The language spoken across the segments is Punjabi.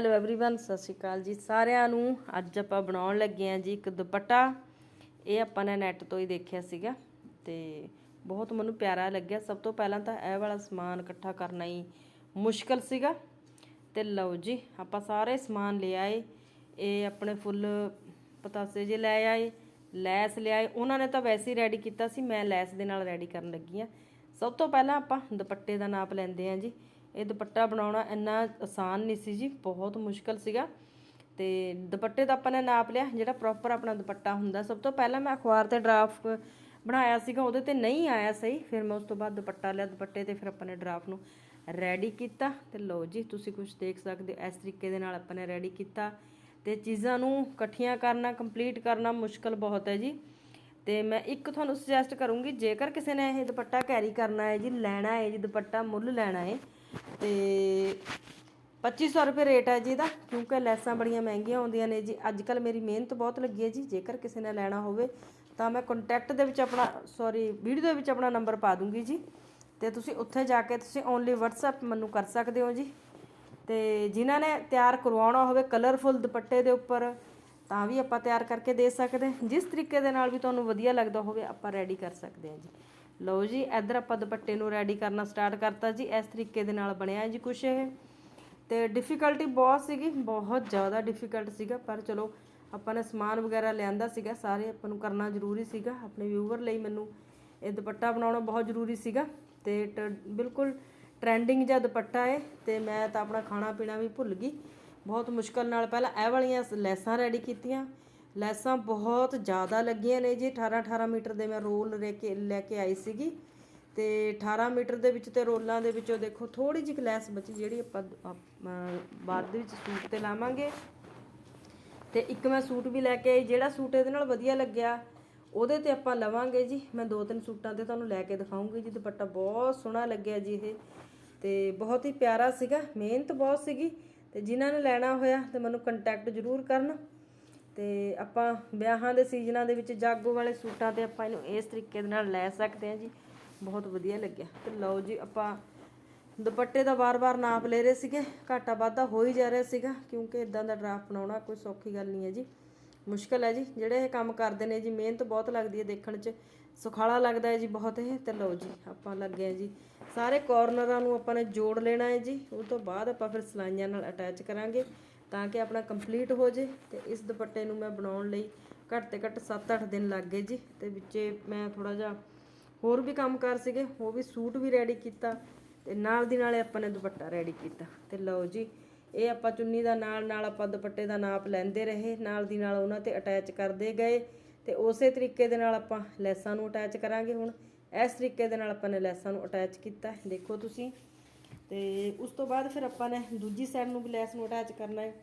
ਹੈਲੋ एवरीवन ਸਤਿ ਸ਼੍ਰੀ ਅਕਾਲ ਜੀ ਸਾਰਿਆਂ ਨੂੰ ਅੱਜ ਆਪਾਂ ਬਣਾਉਣ ਲੱਗੇ ਆਂ ਜੀ ਇੱਕ ਦੁਪੱਟਾ ਇਹ ਆਪਾਂ ਨੇ ਨੈਟ ਤੋਂ ਹੀ ਦੇਖਿਆ ਸੀਗਾ ਤੇ ਬਹੁਤ ਮੈਨੂੰ ਪਿਆਰਾ ਲੱਗਿਆ ਸਭ ਤੋਂ ਪਹਿਲਾਂ ਤਾਂ ਇਹ ਵਾਲਾ ਸਮਾਨ ਇਕੱਠਾ ਕਰਨਾ ਹੀ ਮੁਸ਼ਕਲ ਸੀਗਾ ਤੇ ਲਓ ਜੀ ਆਪਾਂ ਸਾਰੇ ਸਮਾਨ ਲੈ ਆਏ ਇਹ ਆਪਣੇ ਫੁੱਲ ਪਤਾਸੇ ਜੇ ਲੈ ਆਏ ਲੈਸ ਲਿਆਏ ਉਹਨਾਂ ਨੇ ਤਾਂ ਵੈਸੇ ਹੀ ਰੈਡੀ ਕੀਤਾ ਸੀ ਮੈਂ ਲੈਸ ਦੇ ਨਾਲ ਰੈਡੀ ਕਰਨ ਲੱਗੀ ਆ ਸਭ ਤੋਂ ਪਹਿਲਾਂ ਆਪਾਂ ਦੁਪੱਟੇ ਦਾ ਨਾਪ ਲੈਂਦੇ ਆਂ ਜੀ ਇਹ ਦੁਪੱਟਾ ਬਣਾਉਣਾ ਇੰਨਾ ਆਸਾਨ ਨਹੀਂ ਸੀ ਜੀ, ਬਹੁਤ ਮੁਸ਼ਕਲ ਸੀਗਾ। ਤੇ ਦੁਪੱਟੇ ਦਾ ਆਪਾਂ ਨੇ ਨਾਪ ਲਿਆ, ਜਿਹੜਾ ਪ੍ਰੋਪਰ ਆਪਣਾ ਦੁਪੱਟਾ ਹੁੰਦਾ। ਸਭ ਤੋਂ ਪਹਿਲਾਂ ਮੈਂ ਅਖਬਾਰ ਤੇ ਡਰਾਫਟ ਬਣਾਇਆ ਸੀਗਾ, ਉਹਦੇ ਤੇ ਨਹੀਂ ਆਇਆ ਸਹੀ। ਫਿਰ ਮੈਂ ਉਸ ਤੋਂ ਬਾਅਦ ਦੁਪੱਟਾ ਲਿਆ ਦੁਪੱਟੇ ਤੇ, ਫਿਰ ਆਪਾਂ ਨੇ ਡਰਾਫਟ ਨੂੰ ਰੈਡੀ ਕੀਤਾ। ਤੇ ਲਓ ਜੀ, ਤੁਸੀਂ ਕੁਝ ਦੇਖ ਸਕਦੇ ਹੋ, ਇਸ ਤਰੀਕੇ ਦੇ ਨਾਲ ਆਪਾਂ ਨੇ ਰੈਡੀ ਕੀਤਾ। ਤੇ ਚੀਜ਼ਾਂ ਨੂੰ ਇਕੱਠੀਆਂ ਕਰਨਾ ਕੰਪਲੀਟ ਕਰਨਾ ਮੁਸ਼ਕਲ ਬਹੁਤ ਹੈ ਜੀ। ਤੇ ਮੈਂ ਇੱਕ ਤੁਹਾਨੂੰ ਸੁਜੈਸਟ ਕਰੂੰਗੀ, ਜੇਕਰ ਕਿਸੇ ਨੇ ਇਹ ਦੁਪੱਟਾ ਕੈਰੀ ਕਰਨਾ ਹੈ ਜੀ, ਲੈਣਾ ਹੈ ਜੀ ਦੁਪੱਟਾ, ਮੁੱਲ ਲੈਣਾ ਹੈ ਤੇ 2500 ਰੁਪਏ ਰੇਟ ਹੈ ਜੀ ਇਹਦਾ, ਕਿਉਂਕਿ ਲੈਸਾਂ ਬੜੀਆਂ ਮਹਿੰਗੀਆਂ ਆਉਂਦੀਆਂ ਨੇ ਜੀ। ਅੱਜ ਕੱਲ ਮੇਰੀ ਮਿਹਨਤ ਬਹੁਤ ਲੱਗੀ ਹੈ ਜੀ। ਜੇਕਰ ਕਿਸੇ ਨੇ ਲੈਣਾ ਹੋਵੇ, ਤਾਂ ਮੈਂ ਕੰਟੈਕਟ ਦੇ ਵਿੱਚ ਆਪਣਾ ਸੌਰੀ ਵੀਡੀਓ ਦੇ ਵਿੱਚ ਆਪਣਾ ਨੰਬਰ ਪਾ ਦੂੰਗੀ ਜੀ। ਤੇ ਤੁਸੀਂ ਉੱਥੇ ਜਾ ਕੇ ਤੁਸੀਂ ਓਨਲੀ WhatsApp ਮੈਨੂੰ ਕਰ ਸਕਦੇ ਹੋ ਜੀ। ਤੇ ਜਿਨ੍ਹਾਂ ਨੇ ਤਿਆਰ ਕਰਵਾਉਣਾ ਹੋਵੇ ਕਲਰਫੁਲ ਦੁਪੱਟੇ ਦੇ ਉੱਪਰ, ਤਾਂ ਵੀ ਆਪਾਂ ਤਿਆਰ ਕਰਕੇ ਦੇ ਸਕਦੇ ਹਾਂ। ਜਿਸ ਤਰੀਕੇ ਦੇ ਨਾਲ ਵੀ ਤੁਹਾਨੂੰ ਵਧੀਆ ਲੱਗਦਾ ਹੋਵੇ, ਆਪਾਂ ਰੈਡੀ ਕਰ ਸਕਦੇ ਹਾਂ ਜੀ। ਲਓ ਜੀ, ਇੱਧਰ ਆਪਾਂ ਦੁਪੱਟੇ ਨੂੰ ਰੈਡੀ ਕਰਨਾ ਸਟਾਰਟ ਕਰਤਾ ਜੀ, ਇਸ ਤਰੀਕੇ ਦੇ ਨਾਲ ਬਣਿਆ ਜੀ ਕੁਛ ਇਹ। ਤੇ ਡਿਫਿਕਲਟੀ ਬਹੁਤ ਸੀਗੀ, ਬਹੁਤ ਜ਼ਿਆਦਾ ਡਿਫਿਕਲਟ ਸੀਗਾ, ਪਰ ਚਲੋ ਆਪਾਂ ਨੇ ਸਮਾਨ ਵਗੈਰਾ ਲਿਆਂਦਾ ਸੀਗਾ, ਸਾਰੇ ਆਪਾਂ ਨੂੰ ਕਰਨਾ ਜ਼ਰੂਰੀ ਸੀਗਾ, ਆਪਣੇ ਵਿਊਵਰ ਲਈ ਮੈਨੂੰ ਇਹ ਦੁਪੱਟਾ ਬਣਾਉਣਾ ਬਹੁਤ ਜ਼ਰੂਰੀ ਸੀਗਾ। ਤੇ ਟ- ਬਿਲਕੁਲ ਟ੍ਰੈਂਡਿੰਗ ਜਿਹਾ ਦੁਪੱਟਾ ਹੈ ਤੇ ਮੈਂ ਤਾਂ ਆਪਣਾ ਖਾਣਾ ਪੀਣਾ ਵੀ ਭੁੱਲ ਗਈ। ਬਹੁਤ ਮੁਸ਼ਕਲ ਨਾਲ ਪਹਿਲਾਂ ਇਹ ਵਾਲੀਆਂ ਲੈਸਾਂ ਰੈਡੀ ਕੀਤੀਆਂ ਲੈਸਾਂ ਬਹੁਤ ਜ਼ਿਆਦਾ ਲੱਗੀਆਂ ਨੇ ਜੀ। 18 18 ਮੀਟਰ ਦੇ ਮੈਂ ਰੋਲ ਲੈ ਕੇ ਲੈ ਕੇ ਆਈ ਸੀਗੀ। ਤੇ 18 ਮੀਟਰ ਦੇ ਵਿੱਚ ਤੇ ਰੋਲਾਂ ਦੇ ਵਿੱਚੋਂ ਦੇਖੋ ਥੋੜੀ ਜਿਹੀ ਲੈਸ ਬਚੀ ਜਿਹੜੀ ਆਪਾਂ ਬਾਅਦ ਦੇ ਵਿੱਚ ਸੂਟ ਤੇ ਲਾਵਾਂਗੇ। ਤੇ ਇੱਕ ਮੈਂ ਸੂਟ ਵੀ ਲੈ ਕੇ ਆਈ, ਜਿਹੜਾ ਸੂਟ ਇਹਦੇ ਨਾਲ ਵਧੀਆ ਲੱਗਿਆ, ਉਹਦੇ ਤੇ ਆਪਾਂ ਲਵਾਂਗੇ ਜੀ। ਮੈਂ ਦੋ ਤਿੰਨ ਸੂਟਾਂ ਤੇ ਤੁਹਾਨੂੰ ਲੈ ਕੇ ਦਿਖਾਉਂਗੀ ਜੀ। ਦੁਪੱਟਾ ਬਹੁਤ ਸੋਹਣਾ ਲੱਗਿਆ ਜੀ ਇਹ। ਤੇ ਬਹੁਤ ਹੀ ਪਿਆਰਾ ਸੀਗਾ, ਮਿਹਨਤ ਬਹੁਤ ਸੀਗੀ। ਤੇ ਜਿਨ੍ਹਾਂ ਨੇ ਲੈਣਾ ਹੋਇਆ ਤੇ ਮੈਨੂੰ ਕੰਟੈਕਟ ਜ਼ਰੂਰ ਕਰਨ। ਤੇ ਆਪਾਂ ਵਿਆਹਾਂ ਦੇ ਸੀਜ਼ਨਾਂ ਦੇ ਵਿੱਚ ਜਾਗੋ ਵਾਲੇ ਸੂਟਾਂ ਤੇ ਆਪਾਂ ਇਹਨੂੰ ਇਸ ਤਰੀਕੇ ਦੇ ਨਾਲ ਲੈ ਸਕਦੇ ਹਾਂ ਜੀ। ਬਹੁਤ ਵਧੀਆ ਲੱਗਿਆ। ਤੇ ਲਓ ਜੀ, ਆਪਾਂ ਦੁਪੱਟੇ ਦਾ ਵਾਰ-ਵਾਰ ਨਾਪ ਲੈ ਰਹੇ ਸੀਗੇ, ਘਾਟਾ ਵਾਧਾ ਹੋ ਹੀ ਜਾ ਰਿਹਾ ਸੀਗਾ, ਕਿਉਂਕਿ ਇਦਾਂ ਦਾ ਡਰਾਫਟ ਬਣਾਉਣਾ ਕੋਈ ਸੌਖੀ ਗੱਲ ਨਹੀਂ ਹੈ ਜੀ। ਮੁਸ਼ਕਲ ਹੈ ਜੀ। ਜਿਹੜੇ ਇਹ ਕੰਮ ਕਰਦੇ ਨੇ ਜੀ, ਮਿਹਨਤ ਬਹੁਤ ਲੱਗਦੀ ਹੈ ਦੇਖਣ 'ਚ। ਸੁਖਾਲਾ ਲੱਗਦਾ ਹੈ ਜੀ ਬਹੁਤ ਇਹ। ਤੇ ਲਓ ਜੀ, ਆਪਾਂ ਲੱਗੇ ਆ ਜੀ। ਸਾਰੇ ਕਾਰਨਰਾਂ ਨੂੰ ਆਪਾਂ ਨੇ ਜੋੜ ਲੈਣਾ ਹੈ ਜੀ। ਉਸ ਤੋਂ ਬਾਅਦ ਆਪਾਂ ਫਿਰ ਸਲਾਈਆਂ ਨਾਲ ਅਟੈਚ ਕਰਾਂਗੇ। ਤਾਂ ਕਿ ਆਪਣਾ ਕੰਪਲੀਟ ਹੋ ਜੇ ਤੇ ਇਸ ਦੁਪੱਟੇ ਨੂੰ ਮੈਂ ਬਣਾਉਣ ਲਈ ਘੱਟ ਤੇ ਘੱਟ 7-8 ਦਿਨ ਲੱਗ ਗਏ ਜੀ ਤੇ ਵਿੱਚੇ ਮੈਂ ਥੋੜਾ ਜਿਹਾ ਹੋਰ ਵੀ ਕੰਮ ਕਰ ਸੀਗੇ, ਉਹ ਵੀ ਸੂਟ ਵੀ ਰੈਡੀ ਕੀਤਾ ਤੇ ਨਾਲ ਦੀ ਨਾਲ ਆਪਾਂ ਨੇ ਦੁਪੱਟਾ ਰੈਡੀ ਕੀਤਾ ਤੇ ਲਓ ਜੀ, ਇਹ ਆਪਾਂ ਚੁੰਨੀ ਦਾ ਨਾਲ ਨਾਲ ਆਪਾਂ ਦੁਪੱਟੇ ਦਾ ਨਾਪ ਲੈਂਦੇ ਰਹੇ, ਨਾਲ ਦੀ ਨਾਲ ਉਹਨਾਂ ਤੇ ਅਟੈਚ ਕਰਦੇ ਗਏ ਤੇ ਉਸੇ ਤਰੀਕੇ ਦੇ ਨਾਲ ਆਪਾਂ ਲੈਸਾਂ ਨੂੰ ਅਟੈਚ ਕਰਾਂਗੇ ਹੁਣ, ਇਸ ਤਰੀਕੇ ਦੇ ਨਾਲ ਆਪਾਂ ਨੇ ਲੈਸਾਂ ਨੂੰ ਅਟੈਚ ਕੀਤਾ। ਦੇਖੋ ਤੁਸੀਂ ਤੇ ਉਸ ਤੋਂ ਬਾਅਦ ਫਿਰ ਆਪਾਂ ਨੇ ਦੂਜੀ ਸਾਈਡ ਨੂੰ ਵੀ ਲੈਸ ਨੂੰ ਅਟੈਚ ਕਰਨਾ ਹੈ।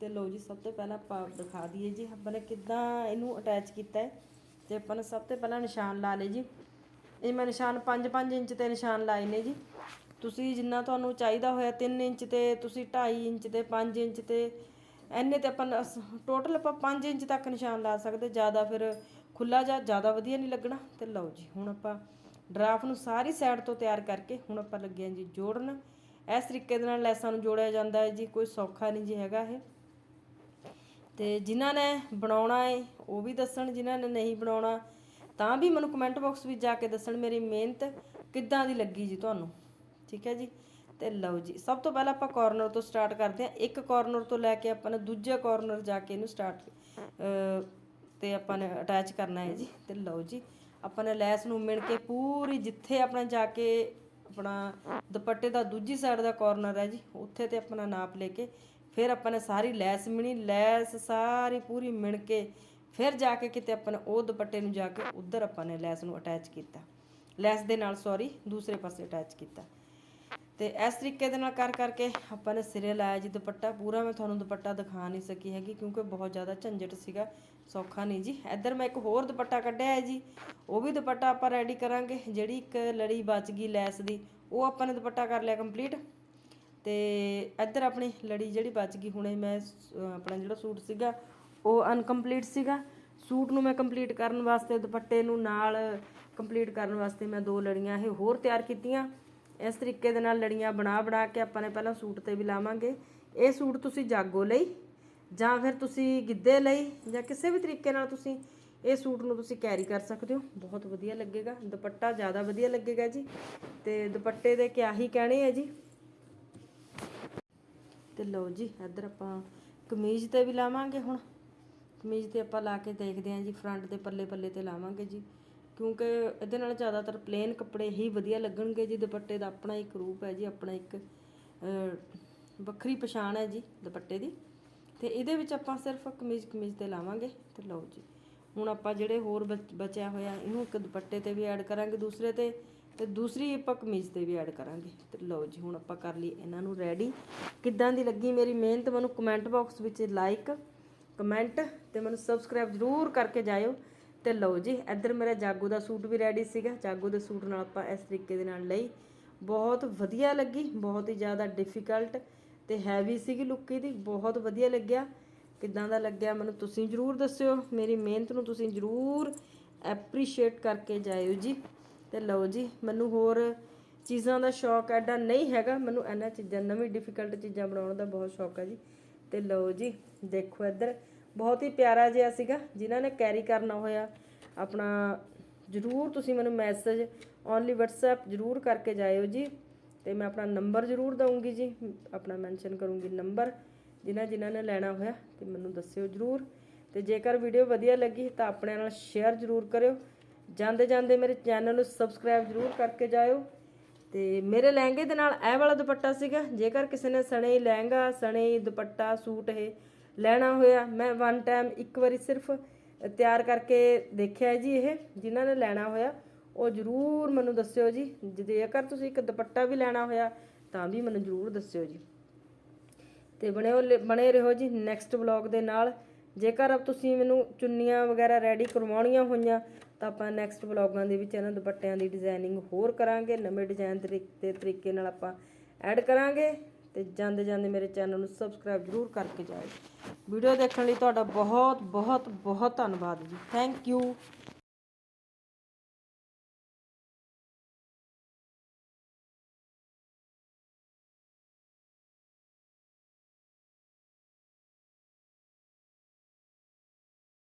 ਤੇ ਲਓ ਜੀ, ਸਭ ਤੋਂ ਪਹਿਲਾਂ ਆਪਾਂ ਦਿਖਾ ਦਈਏ ਜੀ, ਆਪਾਂ ਨੇ ਕਿੱਦਾਂ ਇਹਨੂੰ ਅਟੈਚ ਕੀਤਾ ਹੈ। ਤੇ ਆਪਾਂ ਨੇ ਸਭ ਤੋਂ ਪਹਿਲਾਂ ਨਿਸ਼ਾਨ ਲਾ ਲਏ ਜੀ। ਇਹ ਮੈਂ ਨਿਸ਼ਾਨ 5-5 ਇੰਚ ਤੇ ਨਿਸ਼ਾਨ ਲਾਏ ਨੇ ਜੀ। ਤੁਸੀਂ ਜਿੰਨਾ ਤੁਹਾਨੂੰ ਚਾਹੀਦਾ ਹੋਇਆ 3 ਇੰਚ ਤੇ, ਤੁਸੀਂ 2.5 ਇੰਚ ਤੇ 5 ਇੰਚ ਤੇ, ਐਨੇ ਤੇ ਆਪਾਂ ਟੋਟਲ ਆਪਾਂ 5 ਇੰਚ ਤੱਕ ਨਿਸ਼ਾਨ ਲਾ ਸਕਦੇ। ਜ਼ਿਆਦਾ ਫਿਰ ਖੁੱਲਾ ਜਾਂ ਜ਼ਿਆਦਾ ਵਧੀਆ ਨਹੀਂ ਲੱਗਣਾ। ਤੇ ਲਓ ਜੀ, ਹੁਣ ਆਪਾਂ ਡਰਾਫਟ ਨੂੰ ਸਾਰੀ ਸਾਈਡ ਤੋਂ ਤਿਆਰ ਕਰਕੇ ਹੁਣ ਆਪਾਂ ਲੱਗੇ ਹਾਂ ਜੀ ਜੋੜਨ। ਇਸ ਤਰੀਕੇ ਦੇ ਨਾਲ ਲੈਸਾਂ ਨੂੰ ਜੋੜਿਆ ਜਾਂਦਾ ਹੈ ਜੀ, ਕੋਈ ਸੌਖਾ ਨਹੀਂ ਜੀ ਹੈਗਾ ਇਹ। ਤੇ ਜਿਨ੍ਹਾਂ ਨੇ ਬਣਾਉਣਾ ਹੈ, ਉਹ ਵੀ ਦੱਸਣ, ਜਿਨ੍ਹਾਂ ਨੇ ਨਹੀਂ ਬਣਾਉਣਾ, ਤਾਂ ਵੀ ਮੈਨੂੰ ਕਮੈਂਟ ਬਾਕਸ ਵਿੱਚ ਜਾ ਕੇ ਦੱਸਣ ਮੇਰੀ ਮਿਹਨਤ ਕਿੱਦਾਂ ਦੀ ਲੱਗੀ ਜੀ ਤੁਹਾਨੂੰ। ਠੀਕ ਹੈ ਜੀ? ਤੇ ਲਓ ਜੀ, ਸਭ ਤੋਂ ਪਹਿਲਾਂ ਆਪਾਂ ਕਾਰਨਰ ਤੋਂ ਸਟਾਰਟ ਕਰਦੇ ਹਾਂ। ਇੱਕ ਕਾਰਨਰ ਤੋਂ ਲੈ ਕੇ ਆਪਾਂ ਨੇ ਦੂਜੇ ਕਾਰਨਰ ਜਾ ਕੇ ਇਹਨੂੰ ਸਟਾਰਟ ਤੇ ਆਪਾਂ ਨੇ ਅਟੈਚ ਕਰਨਾ ਹੈ ਜੀ। ਤੇ ਲਓ ਜੀ ਆਪਾਂ ਨੇ ਲੈਸ ਨੂੰ ਮਿਣ ਕੇ ਪੂਰੀ ਜਿੱਥੇ ਆਪਣਾ ਜਾ ਕੇ ਆਪਣਾ ਦੁਪੱਟੇ ਦਾ ਦੂਜੀ ਸਾਈਡ ਦਾ ਕਾਰਨਰ ਹੈ ਜੀ, ਉੱਥੇ ਤੇ ਆਪਣਾ ਨਾਪ ਲੈ ਕੇ ਫਿਰ ਆਪਾਂ ਨੇ ਸਾਰੀ ਲੈਸ ਮਿਣੀ, ਲੈਸ ਸਾਰੀ ਪੂਰੀ ਮਿਣ ਕੇ ਫਿਰ ਜਾ ਕੇ ਕਿਤੇ ਆਪਾਂ ਨੇ ਉਹ ਦੁਪੱਟੇ ਨੂੰ ਜਾ ਕੇ ਉਧਰ ਆਪਾਂ ਨੇ ਲੈਸ ਨੂੰ ਅਟੈਚ ਕੀਤਾ। ਲੈਸ ਦੇ ਨਾਲ ਸੌਰੀ ਦੂਸਰੇ ਪਾਸੇ ਅਟੈਚ ਕੀਤਾ। ਤੇ ਇਸ ਤਰੀਕੇ ਦੇ ਨਾਲ ਕਰ ਕਰਕੇ ਆਪਾਂ ਨੇ ਸਿਰੇ ਲਾਇਆ ਜੀ ਦੁਪੱਟਾ, ਪੂਰਾ ਮੈਂ ਤੁਹਾਨੂੰ ਦੁਪੱਟਾ ਦਿਖਾ ਨਹੀਂ ਸਕੀ ਹੈਗੀ ਕਿਉਂਕਿ ਬਹੁਤ ਜ਼ਿਆਦਾ ਝੰਜਟ ਸੀਗਾ। ਸੌਖਾ ਨਹੀਂ ਜੀ। ਇੱਧਰ ਮੈਂ ਇੱਕ ਹੋਰ ਦੁਪੱਟਾ ਕੱਢਿਆ ਹੈ ਜੀ। ਉਹ ਵੀ ਦੁਪੱਟਾ ਆਪਾਂ ਰੈਡੀ ਕਰਾਂਗੇ। ਜਿਹੜੀ ਇੱਕ ਲੜੀ ਬਚ ਗਈ ਲੈਸ ਦੀ, ਉਹ ਆਪਾਂ ਨੇ ਦੁਪੱਟਾ ਕਰ ਲਿਆ ਕੰਪਲੀਟ ਤੇ ਇੱਧਰ ਆਪਣੀ ਲੜੀ ਜਿਹੜੀ ਬਚ ਗਈ, ਹੁਣੇ ਮੈਂ ਆਪਣਾ ਜਿਹੜਾ ਸੂਟ ਸੀਗਾ, ਉਹ ਅਨਕੰਪਲੀਟ ਸੀਗਾ। ਸੂਟ ਨੂੰ ਮੈਂ ਕੰਪਲੀਟ ਕਰਨ ਵਾਸਤੇ, ਦੁਪੱਟੇ ਨੂੰ ਨਾਲ ਕੰਪਲੀਟ ਕਰਨ ਵਾਸਤੇ ਮੈਂ ਦੋ ਲੜੀਆਂ ਇਹ ਹੋਰ ਤਿਆਰ ਕੀਤੀਆਂ। ਇਸ ਤਰੀਕੇ ਦੇ ਨਾਲ ਲੜੀਆਂ ਬਣਾ ਬਣਾ ਕੇ ਆਪਾਂ ਨੇ ਪਹਿਲਾਂ ਸੂਟ ਤੇ ਵੀ ਲਾਵਾਂਗੇ। ਇਹ ਸੂਟ ਤੁਸੀਂ ਜਾਗੋ ਲਈ ਜਾਂ ਫਿਰ ਤੁਸੀਂ ਗਿੱਧੇ ਲਈ ਜਾਂ ਕਿਸੇ ਵੀ ਤਰੀਕੇ ਨਾਲ ਤੁਸੀਂ ਇਹ ਸੂਟ ਨੂੰ ਤੁਸੀਂ ਕੈਰੀ ਕਰ ਸਕਦੇ ਹੋ। ਬਹੁਤ ਵਧੀਆ ਲੱਗੇਗਾ। ਦੁਪੱਟਾ ਜ਼ਿਆਦਾ ਵਧੀਆ ਲੱਗੇਗਾ ਜੀ। ਤੇ ਦੁਪੱਟੇ ਦੇ ਕਿਆ ਹੀ ਕਹਿਣੇ ਆ ਜੀ। ਤੇ ਲਓ ਜੀ, ਇੱਧਰ ਆਪਾਂ ਕਮੀਜ਼ ਤੇ ਵੀ ਲਾਵਾਂਗੇ ਹੁਣ। ਕਮੀਜ਼ ਤੇ ਆਪਾਂ ਲਾ ਕੇ ਦੇਖਦੇ ਹਾਂ ਜੀ ਫਰੰਟ ਤੇ ਪੱਲੇ ਪੱਲੇ ਤੇ ਲਾਵਾਂਗੇ ਜੀ। ਕਿਉਂਕਿ ਇਹਦੇ ਨਾਲ ਜ਼ਿਆਦਾਤਰ ਪਲੇਨ ਕੱਪੜੇ ਹੀ ਵਧੀਆ ਲੱਗਣਗੇ ਜੀ। ਦੁਪੱਟੇ ਦਾ ਆਪਣਾ ਇੱਕ ਰੂਪ ਹੈ ਜੀ, ਆਪਣਾ ਇੱਕ ਵੱਖਰੀ ਪਛਾਣ ਹੈ ਜੀ ਦੁਪੱਟੇ ਦੀ। ਤੇ ਇਹਦੇ ਵਿੱਚ ਆਪਾਂ ਸਿਰਫ ਕਮੀਜ਼ ਕਮੀਜ਼ ਤੇ ਲਾਵਾਂਗੇ ਤੇ ਲਓ ਜੀ। ਹੁਣ ਆਪਾਂ ਜਿਹੜੇ ਹੋਰ ਬਚ- ਬਚਿਆ ਹੋਇਆ, ਇਹਨੂੰ ਇੱਕ ਦੁਪੱਟੇ ਤੇ ਵੀ ਐਡ ਕਰਾਂਗੇ, ਦੂਸਰੇ ਤੇ ਤੇ ਦੂਸਰੀ ਆਪਾਂ ਕਮੀਜ਼ ਤੇ ਵੀ ਐਡ ਕਰਾਂਗੇ। ਤੇ ਲਓ ਜੀ, ਹੁਣ ਆਪਾਂ ਕਰ ਲਈ ਇਹਨਾਂ ਨੂੰ ਰੈਡੀ ਕਿੱਦਾਂ ਦੀ ਲੱਗੀ ਮੇਰੀ ਮਿਹਨਤ, ਮੈਨੂੰ ਕਮੈਂਟ ਬਾਕਸ ਵਿੱਚ ਲਾਈਕ ਕਮੈਂਟ ਤੇ ਮੈਨੂੰ ਸਬਸਕ੍ਰਾਈਬ ਜ਼ਰੂਰ ਕਰਕੇ ਜਾਇਓ। ਤੇ ਲਓ ਜੀ, ਇੱਧਰ ਮੇਰਾ ਜਾਗੋ ਦਾ ਸੂਟ ਵੀ ਰੈਡੀ ਸੀਗਾ। ਜਾਗੋ ਦੇ ਸੂਟ ਨਾਲ ਆਪਾਂ ਇਸ ਤਰੀਕੇ ਦੇ ਨਾਲ ਲਈ। ਬਹੁਤ ਵਧੀਆ ਲੱਗੀ, ਬਹੁਤ ਹੀ ਜ਼ਿਆਦਾ ਡਿਫਿਕਲਟ ਤੇ ਹੈਵੀ ਸੀਗੀ ਲੁੱਕ ਇਹਦੀ, ਬਹੁਤ ਵਧੀਆ ਲੱਗਿਆ। ਕਿੱਦਾਂ ਦਾ ਲੱਗਿਆ ਮੈਨੂੰ ਤੁਸੀਂ ਜਰੂਰ ਦੱਸਿਓ। ਮੇਰੀ ਮਿਹਨਤ ਨੂੰ ਤੁਸੀਂ ਜਰੂਰ ਐਪਰੀਸ਼ੀਏਟ ਕਰਕੇ ਜਾਇਓ ਜੀ। ਤੇ ਲਓ ਜੀ, ਮੈਨੂੰ ਹੋਰ ਚੀਜ਼ਾਂ ਦਾ ਸ਼ੌਕ ਐਡਾ ਨਹੀਂ ਹੈਗਾ। ਮੈਨੂੰ ਇਹਨਾਂ ਚੀਜ਼ਾਂ, ਨਵੀਂ ਡਿਫਿਕਲਟ ਚੀਜ਼ਾਂ ਬਣਾਉਣ ਦਾ ਬਹੁਤ ਸ਼ੌਕ ਹੈ ਜੀ। ਤੇ ਲਓ ਜੀ, ਦੇਖੋ ਇੱਧਰ, ਬਹੁਤ ਹੀ ਪਿਆਰਾ ਜਿਹਾ ਸੀਗਾ, ਜਿਨ੍ਹਾਂ ਨੇ ਕੈਰੀ ਕਰਨਾ ਹੋਇਆ। ਆਪਣਾ ਜਰੂਰ ਤੁਸੀਂ ਮੈਨੂੰ ਮੈਸੇਜ ਓਨਲੀ WhatsApp ਜਰੂਰ ਕਰਕੇ ਜਾਇਓ ਜੀ। ਤੇ ਮੈਂ ਆਪਣਾ ਨੰਬਰ ਜਰੂਰ ਦਊਂਗੀ ਜੀ, ਆਪਣਾ ਮੈਂਸ਼ਨ ਕਰੂੰਗੀ ਨੰਬਰ, ਜਿਨ੍ਹਾਂ ਜਿਨ੍ਹਾਂ ਨੇ ਲੈਣਾ ਹੋਇਆ, ਤੇ ਮੈਨੂੰ ਦੱਸਿਓ ਜਰੂਰ। ਤੇ ਜੇਕਰ ਵੀਡੀਓ ਵਧੀਆ ਲੱਗੀ ਤਾਂ ਆਪਣੇ ਨਾਲ ਸ਼ੇਅਰ ਜਰੂਰ ਕਰਿਓ। ਜਾਂਦੇ ਜਾਂਦੇ ਮੇਰੇ ਚੈਨਲ ਨੂੰ ਸਬਸਕ੍ਰਾਈਬ ਜਰੂਰ ਕਰਕੇ ਜਾਇਓ। ਤੇ ਮੇਰੇ ਲਹਿੰਗੇ ਦੇ ਨਾਲ ਇਹ ਵਾਲਾ ਦੁਪੱਟਾ ਸੀਗਾ, ਜੇਕਰ ਕਿਸੇ ਨੇ ਸਣੇ ਲਹਿੰਗਾ, ਸਣੇ ਦੁਪੱਟਾ, ਸੂਟ ਇਹ ਲੈਣਾ ਹੋਇਆ, ਮੈਂ ਵਨ ਟਾਈਮ ਇੱਕ ਵਾਰੀ ਸਿਰਫ ਤਿਆਰ ਕਰਕੇ ਦੇਖਿਆ ਹੈ ਜੀ ਇਹ, ਜਿਨ੍ਹਾਂ ਨੇ ਲੈਣਾ ਹੋਇਆ। ਉਹ ਜਰੂਰ ਮੈਨੂੰ ਦੱਸਿਓ ਜੀ ਜੇਕਰ ਤੁਸੀਂ ਇੱਕ ਦੁਪੱਟਾ ਵੀ ਲੈਣਾ ਹੋਇਆ, ਤਾਂ ਵੀ ਮੈਨੂੰ ਜਰੂਰ ਦੱਸਿਓ ਜੀ। ਤੇ ਬਣੇ ਹੋ- ਬਣੇ ਰਹੋ ਜੀ ਨੈਕਸਟ ਵਲੌਗ ਦੇ ਨਾਲ। ਜੇਕਰ ਤੁਸੀਂ ਮੈਨੂੰ ਚੁੰਨੀਆਂ ਵਗੈਰਾ ਰੈਡੀ ਕਰਵਾਉਣੀਆਂ ਹੋਈਆਂ, ਤਾਂ ਆਪਾਂ ਨੈਕਸਟ ਵਲੌਗਾਂ ਦੇ ਵਿੱਚ ਇਹਨਾਂ ਦੁਪੱਟਿਆਂ ਦੀ ਡਿਜ਼ਾਈਨਿੰਗ ਹੋਰ ਕਰਾਂਗੇ, ਨਵੇਂ ਡਿਜ਼ਾਈਨ ਦੇ ਤਰੀਕੇ ਨਾਲ ਆਪਾਂ ਐਡ ਕਰਾਂਗੇ। ਤੇ ਜਾਂਦੇ ਜਾਂਦੇ ਮੇਰੇ ਚੈਨਲ ਨੂੰ ਸਬਸਕ੍ਰਾਈਬ ਜ਼ਰੂਰ ਕਰਕੇ ਜਾਇਓ ਵੀਡੀਓ ਦੇਖਣ ਲਈ ਤੁਹਾਡਾ ਬਹੁਤ ਬਹੁਤ ਬਹੁਤ ਧੰਨਵਾਦ ਜੀ। Thank you